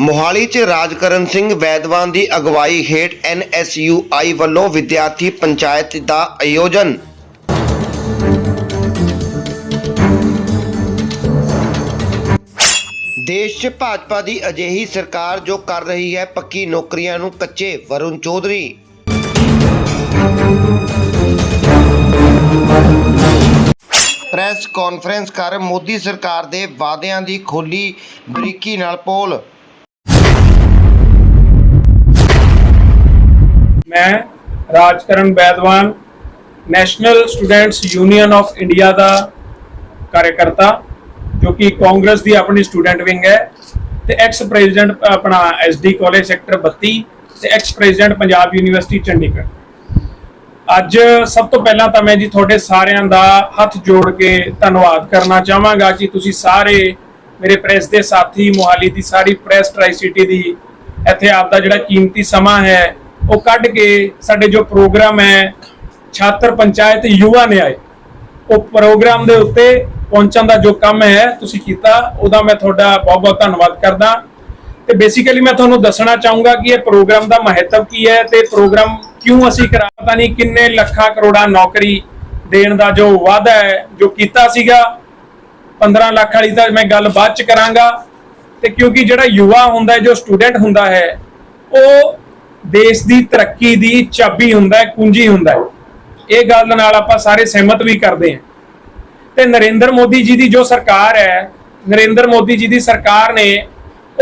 ਮੋਹਾਲੀ 'ਚ ਰਾਜਕਰਨ ਸਿੰਘ ਵੈਦਵਾਨ ਦੀ ਅਗਵਾਈ ਹੇਠ ਐਨਐਸਯੂਆਈ ਵੱਲੋਂ ਵਿਦਿਆਰਥੀ ਪੰਚਾਇਤ ਦਾ ਆਯੋਜਨ। ਦੇਸ਼ 'ਚ ਭਾਜਪਾ ਦੀ ਅਜਿਹੀ ਸਰਕਾਰ ਜੋ ਕਰ ਰਹੀ ਹੈ, ਪੱਕੀ ਨੌਕਰੀਆਂ ਨੂੰ ਕੱਚੇ ਵਰੁਣ ਚੌਧਰੀ। ਪ੍ਰੈਸ ਕਾਨਫਰੰਸ ਕਰ ਮੋਦੀ ਸਰਕਾਰ ਦੇ ਵਾਅਦਿਆਂ ਦੀ ਖੋਲੀ ਬਰੀਕੀ ਨਾਲ ਪੋਲ। ਮੈਂ Rajkaran Baidwan national students union of India ਦਾ ਕਾਰਜਕਰਤਾ, ਜੋ ਕਿ ਕਾਂਗਰਸ ਦੀ ਆਪਣੀ ਸਟੂਡੈਂਟ ਵਿੰਗ ਹੈ ਤੇ ਐਕਸ ਪ੍ਰੈਜ਼ੀਡੈਂਟ ਆਪਣਾ ਐਸਡੀ ਕਾਲਜ ਸੈਕਟਰ 32 ਤੇ ex president Punjab university Chandigarh. ਅੱਜ ਸਭ ਤੋਂ ਪਹਿਲਾਂ ਤਾਂ ਮੈਂ ਜੀ ਤੁਹਾਡੇ ਸਾਰਿਆਂ ਦਾ ਹੱਥ ਜੋੜ ਕੇ ਧੰਨਵਾਦ ਕਰਨਾ ਚਾਹਾਂਗਾ ਕਿ ਤੁਸੀਂ ਸਾਰੇ ਮੇਰੇ ਪ੍ਰੈਸ ਦੇ ਸਾਥੀ, ਮੁਹਾਲੀ ਦੀ ਸਾਰੀ ਪ੍ਰੈਸ ਟਰਾਈ ਸਿਟੀ ਦੀ ਇੱਥੇ ਆਪ ਦਾ ਜਿਹੜਾ ਕੀਮਤੀ ਸਮਾਂ ਹੈ ਉਹ ਕੱਢ ਕੇ ਸਾਡੇ ਜੋ ਪ੍ਰੋਗਰਾਮ ਹੈ, ਛਾਤਰ ਪੰਚਾਇਤ ਯੁਵਾ ਨਿਆਏ, ਉਹ ਪ੍ਰੋਗਰਾਮ ਦੇ ਉੱਤੇ ਪਹੁੰਚਣ ਦਾ ਜੋ ਕੰਮ ਹੈ ਤੁਸੀਂ ਕੀਤਾ, ਉਹਦਾ ਮੈਂ ਤੁਹਾਡਾ ਬਹੁਤ ਬਹੁਤ ਧੰਨਵਾਦ ਕਰਦਾ। ਤੇ ਬੇਸਿਕਲੀ ਮੈਂ ਤੁਹਾਨੂੰ ਦੱਸਣਾ ਚਾਹੂੰਗਾ ਕਿ ਇਹ ਪ੍ਰੋਗਰਾਮ ਦਾ ਮਹੱਤਵ ਕੀ ਹੈ ਤੇ ਪ੍ਰੋਗਰਾਮ ਕਿਉਂ ਅਸੀਂ ਕਰਾ ਨਹੀਂ ਕਿੰਨੇ ਲੱਖਾਂ ਕਰੋੜਾਂ ਨੌਕਰੀ ਦੇਣ ਦਾ ਜੋ ਵਾਅਦਾ ਹੈ, ਜੋ ਕੀਤਾ ਸੀਗਾ 15 ਲੱਖ ਵਾਲੀ ਤਾਂ ਮੈਂ ਗੱਲ ਬਾਅਦ ਚ ਕਰਾਂਗਾ। ਤੇ ਕਿਉਂਕਿ ਜਿਹੜਾ ਯੁਵਾ ਹੁੰਦਾ ਹੈ, ਜੋ ਸਟੂਡੈਂਟ ਹੁੰਦਾ ਹੈ, ਉਹ ਦੇਸ਼ ਦੀ ਤਰੱਕੀ ਦੀ ਚਾਬੀ ਹੁੰਦਾ ਹੈ ਕੁੰਜੀ ਹੁੰਦਾ ਹੈ। ਇਹ ਗੱਲ ਨਾਲ ਆਪਾਂ ਸਾਰੇ ਸਹਿਮਤ ਵੀ ਕਰਦੇ ਹਾਂ। ਤੇ ਨਰਿੰਦਰ ਮੋਦੀ ਜੀ ਦੀ ਜੋ ਸਰਕਾਰ ਹੈ, ਨਰਿੰਦਰ ਮੋਦੀ ਜੀ ਦੀ ਸਰਕਾਰ ਨੇ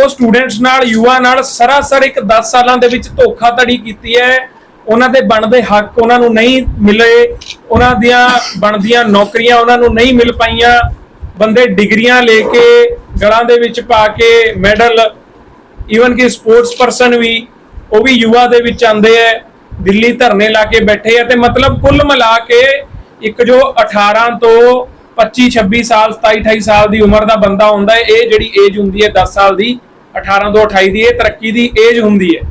ਉਹ ਸਟੂਡੈਂਟਸ ਨਾਲ, ਯੂਵਾ ਨਾਲ ਸਰਾਸਰ ਇੱਕ 10 ਸਾਲਾਂ ਦੇ ਵਿੱਚ ਧੋਖਾਧੜੀ ਕੀਤੀ ਹੈ। ਉਹਨਾਂ ਦੇ ਬਣਦੇ ਹੱਕ ਉਹਨਾਂ ਨੂੰ ਨਹੀਂ ਮਿਲੇ। ਉਹਨਾਂ ਦੀਆਂ ਬਣਦੀਆਂ ਨੌਕਰੀਆਂ ਉਹਨਾਂ ਨੂੰ ਨਹੀਂ ਮਿਲ ਪਾਈਆਂ। ਬੰਦੇ ਡਿਗਰੀਆਂ ਲੈ ਕੇ ਗਲਾਂ ਦੇ ਵਿੱਚ ਪਾ ਕੇ ਮੈਡਲ ਈਵਨ ਕਿ ਸਪੋਰਟਸ ਪਰਸਨ ਵੀ ਉਹ ਵੀ ਯੁਵਾ ਦੇ ਵਿੱਚ ਆਂਦੇ ਐ ਦਿੱਲੀ ਧਰਨੇ ਲਾ ਕੇ ਬੈਠੇ ਆ ਤੇ ਮਤਲਬ ਕੁੱਲ ਮਿਲਾ ਕੇ ਇੱਕ ਜੋ 18 ਤੋਂ 25 26 ਸਾਲ 27 28 ਸਾਲ ਦੀ ਉਮਰ ਦਾ ਬੰਦਾ ਹੁੰਦਾ ਹੈ, ਇਹ ਜਿਹੜੀ ਏਜ ਹੁੰਦੀ ਹੈ 10 ਸਾਲ ਦੀ 18 ਤੋਂ 28 ਦੀ, ਇਹ ਤਰੱਕੀ ਦੀ ਏਜ ਹੁੰਦੀ ਹੈ।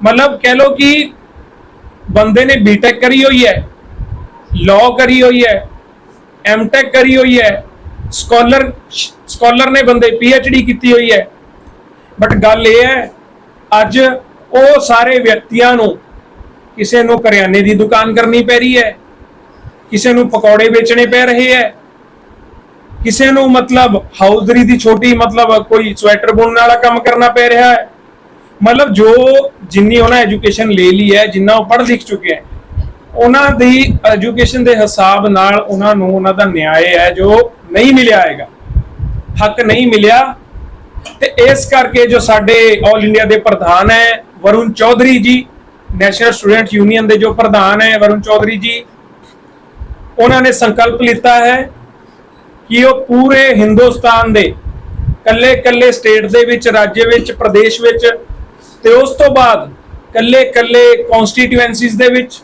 ਮਤਲਬ ਕਹਿ ਲਓ ਕਿ ਬੰਦੇ ਨੇ ਬੀਟੈਕ ਕਰੀ ਹੋਈ ਹੈ ਲਾਅ ਕਰੀ ਹੋਈ ਹੈ ਐਮਟੈਕ ਕਰੀ ਹੋਈ ਹੈ ਸਕਾਲਰ ਸਕਾਲਰ ਨੇ ਬੰਦੇ ਪੀਐਚਡੀ ਕੀਤੀ ਹੋਈ ਹੈ। ਬਟ ਗੱਲ ਇਹ ਹੈ, ਅੱਜ ਉਹ ਸਾਰੇ ਵਿਅਕਤੀਆਂ ਨੂੰ ਕਿਸੇ ਨੂੰ ਕਰਿਆਨੇ ਦੀ ਦੁਕਾਨ ਕਰਨੀ ਪੈ ਰਹੀ ਹੈ, ਕਿਸੇ ਨੂੰ ਪਕੌੜੇ ਵੇਚਣੇ ਪੈ ਰਹੇ ਹੈ, ਕਿਸੇ ਨੂੰ ਮਤਲਬ ਹਾਊਜ਼ਰੀ ਦੀ ਛੋਟੀ ਮਤਲਬ ਕੋਈ ਸਵੈਟਰ ਬੁਣਨ ਵਾਲਾ ਕੰਮ ਕਰਨਾ ਪੈ ਰਿਹਾ ਹੈ। ਮਤਲਬ ਜੋ ਜਿੰਨੀ ਉਹਨਾਂ ਐਜੂਕੇਸ਼ਨ ਲੈ ਲਈ ਹੈ, ਜਿੰਨਾ ਉਹ ਪੜ੍ਹ ਲਿਖ ਚੁੱਕੇ ਹੈ, ਉਹਨਾਂ ਦੀ ਐਜੂਕੇਸ਼ਨ ਦੇ ਹਿਸਾਬ ਨਾਲ ਉਹਨਾਂ ਨੂੰ ਉਹਨਾਂ ਦਾ ਨਿਆਂ ਹੈ ਜੋ ਨਹੀਂ ਮਿਲਿਆ ਹੈਗਾ। ਹੱਕ ਨਹੀਂ ਮਿਲਿਆ ਤੇ ਇਸ ਕਰਕੇ ਜੋ ਸਾਡੇ ਆਲ ਇੰਡੀਆ ਦੇ ਪ੍ਰਧਾਨ ਹੈ ਵਰੁਣ ਚੌਧਰੀ ਜੀ ਨੈਸ਼ਨਲ ਸਟੂਡੈਂਟ ਯੂਨੀਅਨ ਦੇ ਜੋ ਪ੍ਰਧਾਨ ਹੈ ਵਰੁਣ ਚੌਧਰੀ ਜੀ, ਉਹਨਾਂ ਨੇ ਸੰਕਲਪ ਲਿੱਤਾ ਹੈ ਕਿ ਉਹ ਪੂਰੇ ਹਿੰਦੁਸਤਾਨ ਦੇ ਕੱਲੇ ਕੱਲੇ ਸਟੇਟ ਦੇ ਵਿੱਚ ਰਾਜ ਵਿੱਚ, ਪ੍ਰਦੇਸ਼ ਵਿੱਚ ਤੇ ਉਸ ਤੋਂ ਬਾਅਦ ਕੱਲੇ ਕੱਲੇ ਕਨਸਟੀਟੂਐਂਸੀਜ਼ ਦੇ ਵਿੱਚ,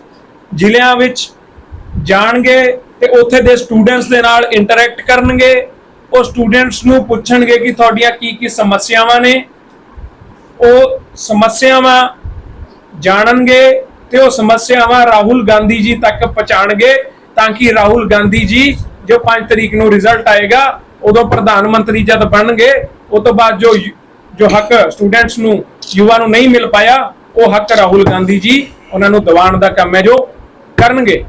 ਜ਼ਿਲ੍ਹਿਆਂ ਵਿੱਚ ਜਾਣਗੇ ਤੇ ਉੱਥੇ ਦੇ ਸਟੂਡੈਂਟਸ ਦੇ ਨਾਲ ਇੰਟਰੈਕਟ ਕਰਨਗੇ। ਉਹ ਸਟੂਡੈਂਟਸ ਨੂੰ ਪੁੱਛਣਗੇ ਕਿ ਤੁਹਾਡੀਆਂ ਕੀ ਕੀ ਸਮੱਸਿਆਵਾਂ ਨੇ। ਉਹ ਸਮੱਸਿਆਵਾਂ ਜਾਣਨਗੇ ਤੇ ਉਹ ਸਮੱਸਿਆਵਾਂ ਰਾਹੁਲ ਗਾਂਧੀ ਜੀ ਤੱਕ ਪਹੁੰਚਾਣਗੇ ਤਾਂ ਕਿ ਰਾਹੁਲ ਗਾਂਧੀ ਜੀ ਜੋ 5 ਤਰੀਕ ਨੂੰ ਰਿਜ਼ਲਟ ਆਏਗਾ, ਉਦੋਂ ਪ੍ਰਧਾਨ ਮੰਤਰੀ ਜਦ ਬਣਨਗੇ, ਉਹ ਤੋਂ ਬਾਅਦ ਜੋ ਜੋ ਹੱਕ ਸਟੂਡੈਂਟਸ ਨੂੰ, ਯੁਵਾ ਨੂੰ ਨਹੀਂ ਮਿਲ ਪਾਇਆ, ਉਹ ਹੱਕ ਰਾਹੁਲ ਗਾਂਧੀ ਜੀ ਉਹਨਾਂ ਨੂੰ ਦਿਵਾਉਣ ਦਾ ਕੰਮ ਹੈ ਜੋ ਕਰਨਗੇ।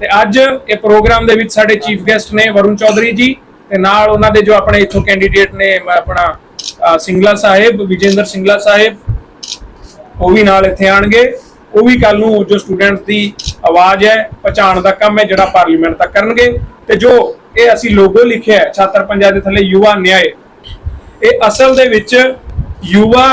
ਤੇ ਅੱਜ ਇਹ ਪ੍ਰੋਗਰਾਮ ਦੇ ਵਿੱਚ ਸਾਡੇ ਚੀਫ ਗੈਸਟ ਨੇ ਵਰੁਣ ਚੌਧਰੀ ਜੀ, ਤੇ ਨਾਲ ਉਹਨਾਂ ਦੇ ਜੋ ਆਪਣੇ ਇਥੋਂ ਕੈਂਡੀਡੇਟ ਨੇ ਆਪਣਾ ਸਿੰਗਲਾ ਸਾਹਿਬ, ਵਿਜੇਂਦਰ ਸਿੰਗਲਾ ਸਾਹਿਬ ਉਹ ਵੀ ਨਾਲ ਇੱਥੇ ਆਣਗੇ। ਉਹ ਵੀ ਕੱਲ ਨੂੰ ਜੋ ਸਟੂਡੈਂਟ ਦੀ ਆਵਾਜ਼ ਹੈ, ਪਛਾਣ ਦਾ ਕੰਮ ਹੈ, ਜਿਹੜਾ ਪਾਰਲੀਮੈਂਟ ਤੱਕ ਕਰਨਗੇ। ਤੇ ਜੋ ਇਹ ਅਸੀਂ ਲੋਗੋ ਲਿਖਿਆ ਹੈ, ਛਾਤਰ ਪੰਜਾਬ ਦੇ ਥੱਲੇ ਯੁਵਾ ਨਿਆਏ। ਇਹ ਅਸਲ ਦੇ ਵਿੱਚ ਯੁਵਾ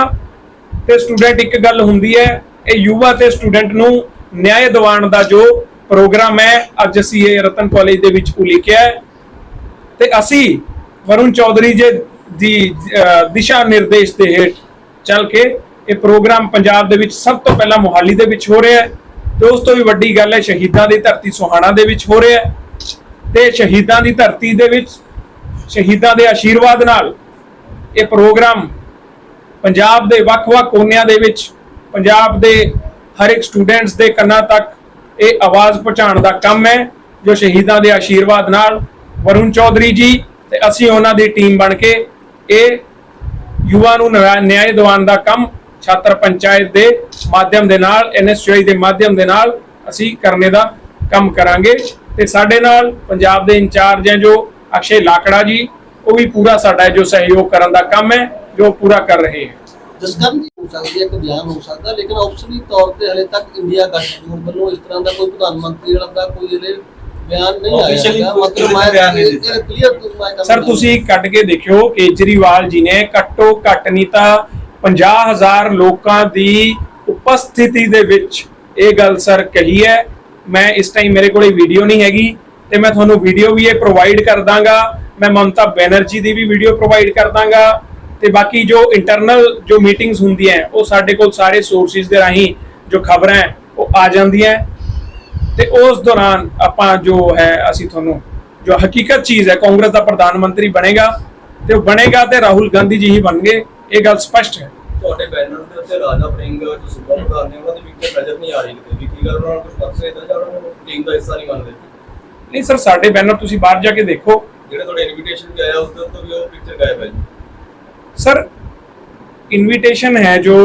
ਤੇ ਸਟੂਡੈਂਟ ਇੱਕ ਗੱਲ ਹੁੰਦੀ ਹੈ, ਇਹ ਯੁਵਾ ਤੇ ਸਟੂਡੈਂਟ ਨੂੰ ਨਿਆਂ ਦਿਵਾਉਣ ਦਾ ਜੋ ਪ੍ਰੋਗਰਾਮ ਹੈ, ਅੱਜ ਅਸੀਂ ਇਹ ਰਤਨ ਕਾਲਜ ਦੇ ਵਿੱਚ ਉਲੀਕਿਆ ਹੈ। ਤੇ ਅਸੀਂ ਵਰੁਣ ਚੌਧਰੀ ਜੀ ਦੀ ਦਿਸ਼ਾ ਨਿਰਦੇਸ਼ ਦੇ ਹੇਠ ਚੱਲ ਕੇ ਇਹ ਪ੍ਰੋਗਰਾਮ ਪੰਜਾਬ ਦੇ ਵਿੱਚ ਸਭ ਤੋਂ ਪਹਿਲਾਂ ਮੋਹਾਲੀ ਦੇ ਵਿੱਚ ਹੋ ਰਿਹਾ ਹੈ ਤੇ ਉਸ ਤੋਂ ਵੀ ਵੱਡੀ ਗੱਲ ਹੈ ਸ਼ਹੀਦਾਂ ਦੀ ਧਰਤੀ ਸੁਹਾਣਾ ਦੇ ਵਿੱਚ ਹੋ ਰਿਹਾ ਹੈ ਤੇ ਸ਼ਹੀਦਾਂ ਦੀ ਧਰਤੀ ਦੇ ਵਿੱਚ ਸ਼ਹੀਦਾਂ ਦੇ ਆਸ਼ੀਰਵਾਦ ਨਾਲ ਇਹ ਪ੍ਰੋਗਰਾਮ ਪੰਜਾਬ ਦੇ ਵੱਖ-ਵੱਖ ਕੋਨਿਆਂ ਦੇ ਵਿੱਚ, ਪੰਜਾਬ ਦੇ ਹਰ ਇੱਕ ਸਟੂਡੈਂਟਸ ਦੇ ਕੰਨਾਂ ਤੱਕ ਇਹ ਆਵਾਜ਼ ਪਹੁੰਚਾਉਣ ਦਾ ਕੰਮ ਹੈ, ਜੋ ਸ਼ਹੀਦਾਂ ਦੇ ਆਸ਼ੀਰਵਾਦ ਨਾਲ ਵਰੁਣ ਚੌਧਰੀ ਜੀ ਤੇ ਅਸੀਂ ਉਹਨਾਂ ਦੀ ਟੀਮ ਬਣ ਕੇ ਇਹ ਯੁਵਾ ਨੂੰ ਨਿਆ, ਨਿਆਂ ਦਿਵਾਉਣ ਦਾ ਕੰਮ ਛਾਤਰ ਪੰਚਾਇਤ ਦੇ ਮਾਧਿਅਮ ਦੇ ਨਾਲ ਐਨਐਸਯੂਆਈ ਦੇ ਮਾਧਿਅਮ ਦੇ ਨਾਲ ਅਸੀਂ ਕਰਨੇ ਦਾ ਕੰਮ ਕਰਾਂਗੇ ਤੇ ਸਾਡੇ ਨਾਲ ਪੰਜਾਬ ਦੇ ਇੰਚਾਰਜ ਹੈ ਜੋ ਅਕਸ਼ੇ ਲਾਕੜਾ ਜੀ ਉਹ ਵੀ ਪੂਰਾ ਸਾਡਾ ਜੋ ਸਹਿਯੋਗ ਕਰਨ ਦਾ ਕੰਮ ਹੈ ਜੋ ਪੂਰਾ ਕਰ ਰਹੇ ਹੈ ਡਿਸਕਸ਼ਨ ਵੀ ਹੋ ਸਕਦੀ ਹੈ ਇੱਕ ਬਿਆਨ ਹੋ ਸਕਦਾ ਲੇਕਿਨ ਆਫਸਲੀ ਤੌਰ ਤੇ ਹਲੇ ਤੱਕ ਇੰਡੀਆ ਗਠਜੋੜ ਵੱਲੋਂ ਇਸ ਤਰ੍ਹਾਂ ਦਾ ਕੋਈ ਪ੍ਰਧਾਨ ਮੰਤਰੀ ਜਿਹੜਾ ਦਾ ਕੋਈ ਇਹਦੇ ਬਿਆਨ ਨਹੀਂ ਆਇਆ Officially ਹੈਗਾ। ਕੋਈ ਮਤਲਬ ਬਿਆਨ ਮੈਂ ਨਹੀਂ ਇਹ ਦਿੱਤਾ। ਕਲੀਅਰ ਮੈਂ ਕਰਨਾ ਸਰ ਤੁਸੀਂ ਕੱਢ ਕੇ ਦੇਖਿਓ ਕੇਜਰੀਵਾਲ ਜੀ ਨੇ ਘੱਟੋ ਘੱਟ ਨਹੀਂ ਤਾਂ 50000 ਲੋਕਾਂ ਦੀ ਉਪਸਥਿਤੀ ਦੇ ਵਿੱਚ ਇਹ ਗੱਲ ਸਰ ਕਹੀ ਹੈ। ਮੈਂ ਇਸ ਟਾਈਮ ਮੇਰੇ ਕੋਲੇ ਵੀਡੀਓ ਨਹੀਂ ਹੈਗੀ ਤੇ ਮੈਂ ਤੁਹਾਨੂੰ ਵੀਡੀਓ ਵੀ ਇਹ ਪ੍ਰੋਵਾਈਡ ਕਰ ਦਾਂਗਾ। ਮੈਂ ਮਮਤਾ ਬੈਨਰਜੀ ਦੀ ਵੀ ਵੀਡੀਓ ਪ੍ਰੋਵਾਈਡ ਕਰ ਦਾਂਗਾ। ਤੇ ਬਾਕੀ ਜੋ ਇੰਟਰਨਲ ਜੋ ਮੀਟਿੰਗਸ ਹੁੰਦੀਆਂ ਉਹ ਸਾਡੇ ਕੋਲ ਸਾਰੇ ਸੋਰਸਿਸ ਦੇ ਰਾਹੀਂ ਜੋ ਖਬਰਾਂ ਉਹ ਆ ਜਾਂਦੀਆਂ ਹੈ। ਤੇ ਉਸ ਦੌਰਾਨ ਆਪਾਂ ਜੋ ਹੈ, ਅਸੀਂ ਤੁਹਾਨੂੰ ਜੋ ਹਕੀਕਤ ਚੀਜ਼ ਹੈ, ਕਾਂਗਰਸ ਦਾ ਪ੍ਰਧਾਨ ਮੰਤਰੀ ਬਣੇਗਾ ਤੇ ਉਹ ਬਣੇਗਾ ਤੇ ਰਾਹੁਲ ਗਾਂਧੀ ਜੀ ਹੀ ਬਣਨਗੇ। ਇਹ ਗੱਲ ਸਪਸ਼ਟ ਹੈ। ਤੁਹਾਡੇ ਬੈਨਰ ਦੇ ਉੱਤੇ ਰਾਜਾ ਵੜਿੰਗ ਜੋ ਸੂਬਾ ਪ੍ਰਧਾਨ ਨੇ ਉਹਨਾਂ ਦੀ ਪਿਕਚਰ ਨਜ਼ਰ ਨਹੀਂ ਆ ਰਹੀ ਕਿਤੇ ਵੀ। ਕੀ ਗੱਲ ਉਹਨਾਂ ਨੂੰ ਕੁਝ ਪਕਸੇ ਇਦਾਂ ਜਾਂ ਉਹਨਾਂ ਨੂੰ ਟੀਮ ਦਾ ਹਿੱਸਾ ਨਹੀਂ ਮੰਨਦੇ? ਨਹੀਂ ਸਰ ਸਾਡੇ ਬੈਨਰ ਤੁਸੀਂ ਬਾਹਰ ਜਾ ਕੇ ਦੇਖੋ। ਜਿਹੜੇ ਤੁਹਾਡੇ ਇਨਵੀਟੇਸ਼ਨ ਤੇ ਆਇਆ ਉਸ ਦੇ ਉੱਤੇ ਵੀ ਉਹ ਪਿਕਚਰ ਗਾਇਬ ਹੈ ਸਰ ਇਨਵੀਟੇਸ਼ਨ ਹੈ ਜੋ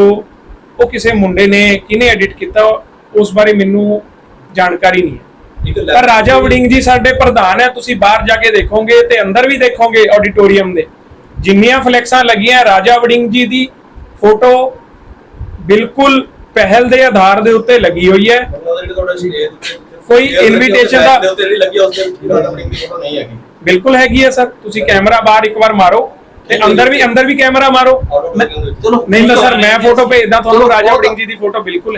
ਉਹ ਕਿਸੇ ਮੁੰਡੇ ਨੇ ਕਿਹਨੇ ਐਡਿਟ ਕੀਤਾ ਉਸ ਬਾਰੇ ਮੈਨੂੰ ਜਾਣਕਾਰੀ ਨਹੀਂ ਹੈ। ਪਰ ਰਾਜਾ ਵੜਿੰਗ ਜੀ ਸਾਡੇ ਪ੍ਰਧਾਨ ਹੈ ਤੁਸੀਂ ਬਾਹਰ ਜਾ ਕੇ ਦੇਖੋਗੇ ਤੇ ਅੰਦਰ ਵੀ ਦੇਖੋਗੇ ਆਡੀਟੋਰੀਅਮ ਦੇ। ਜਿੰਨੀਆਂ ਫਲੈਕਸਾਂ ਲੱਗੀਆਂ ਰਾਜਾ ਵੜਿੰਗ ਜੀ ਦੀ ਫੋਟੋ ਬਿਲਕੁਲ ਪਹਿਲ ਦੇ ਆਧਾਰ ਦੇ ਉੱਤੇ ਲੱਗੀ ਹੋਈ ਹੈ। ਕੋਈ invitation ਦਾ- ਬਿਲਕੁਲ ਹੈਗੀ ਹੈ ਸਰ ਤੁਸੀਂ ਕੈਮਰਾ ਬਾਹਰ ਇੱਕ ਵਾਰ ਮਾਰੋ ਤੇ ਅੰਦਰ ਵੀ ਅੰਦਰ ਵੀ ਕੈਮਰਾ ਮਾਰੋ। ਨਹੀਂ ਤਾਂ ਸਰ ਮੈਂ ਫੋਟੋ ਭੇਜਦਾ ਤੁਹਾਨੂੰ ਰਾਜਾ ਵੜਿੰਗ ਜੀ ਦੀ ਫੋਟੋ ਬਿਲਕੁਲ